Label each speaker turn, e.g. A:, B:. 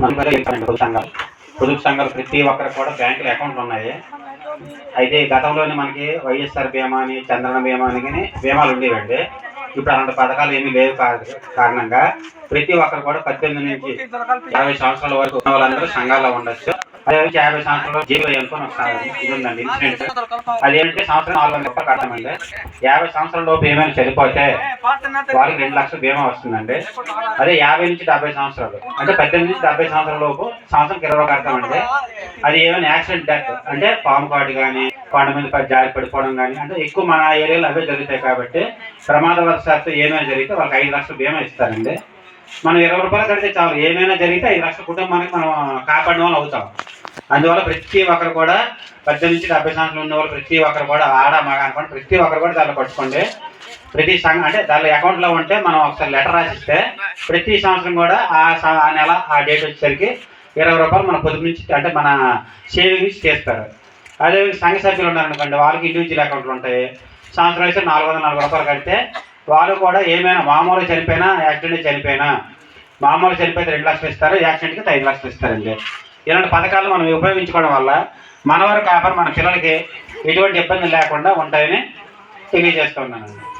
A: పొదుపు సంఘాలు. పొదుపు సంఘాలు ప్రతి ఒక్కరికి కూడా బ్యాంకులో అకౌంట్లు ఉన్నాయి. అయితే గతంలోనే మనకి వైఎస్ఆర్ బీమా అని చంద్రన బీమా అని కానీ బీమాలు ఉండేవండి. ఇప్పుడు అలాంటి పథకాలు ఏమీ లేవు కా- కారణంగా ప్రతి ఒక్కరు కూడా పద్దెనిమిది నుంచి ఇరవై సంవత్సరాల వరకు ఉన్న వాళ్ళందరూ సంఘాల్లో ఉండొచ్చు. అదే యాభై సంవత్సరాలు జీవో అనుకుని ఒక ఇది ఉందండి ఇన్సిడెంట్. అదేంటి సంవత్సరం నాలుగు వందల రూపాయలు కట్టమండి. యాభై సంవత్సరాల లోపు ఏమైనా చనిపోతే వారికి రెండు లక్షల బీమా వస్తుందండి. అదే యాభై నుంచి డెబ్బై సంవత్సరాలు. అంటే పద్దెనిమిది నుంచి డెబ్బై సంవత్సరాల లోపు సంవత్సరం ఇరవై కడతామండి. అది ఏమైనా యాక్సిడెంట్ డెత్ అంటే పాము కాటు కానీ కొండ మీద జారి పడిపోవడం కానీ అంటే ఎక్కువ మన ఏరియాలో అవే జరుగుతాయి కాబట్టి ప్రమాదవశాత్తు ఏమైనా జరిగితే వాళ్ళకి ఐదు లక్షల బీమా ఇస్తారండి. మనం ఇరవై రూపాయలు కడితే చాలు. ఏమైనా జరిగితే ఐదు లక్షల కుటుంబానికి మనం కాపాడిన వాళ్ళు అవుతాం. అందువల్ల ప్రతి ఒక్కరు కూడా పద్దెనిమిది నుంచి డెబ్బై సంవత్సరాలు ఉన్న వాళ్ళు ప్రతి ఒక్కరు కూడా ఆడ మగ అనుకోండి ప్రతి ఒక్కరు కూడా దాంట్లో పట్టుకోండి. ప్రతి సంఘ అంటే దాని అకౌంట్లో ఉంటే మనం ఒకసారి లెటర్ రాసిస్తే ప్రతి సంవత్సరం కూడా ఆ ఆ నెల ఆ డేట్ వచ్చేసరికి ఇరవై రూపాయలు మన పొదుపు నుంచి అంటే మన సేవింగ్ నుంచి చేస్తారు అదే సంఘ సభ్యులు ఉన్నారనుకోండి వాళ్ళకి ఇండివిజువల్ అకౌంట్లు ఉంటాయి. సంవత్సరం అయితే నాలుగు వందల నలభై రూపాయలు కడితే వాళ్ళు కూడా ఏమైనా మామూలు చనిపోయినా యాక్సిడెంట్ చనిపోయినా మామూలు చనిపోతే రెండు లక్షలు ఇస్తారు యాక్సిడెంట్కి ఐదు లక్షలు ఇస్తారండి. ఇలాంటి పథకాలు మనం ఉపయోగించుకోవడం వల్ల మన వరకు కాపాడు మన పిల్లలకి ఎటువంటి ఇబ్బంది లేకుండా ఉంటాయని తెలియజేస్తున్నానండి.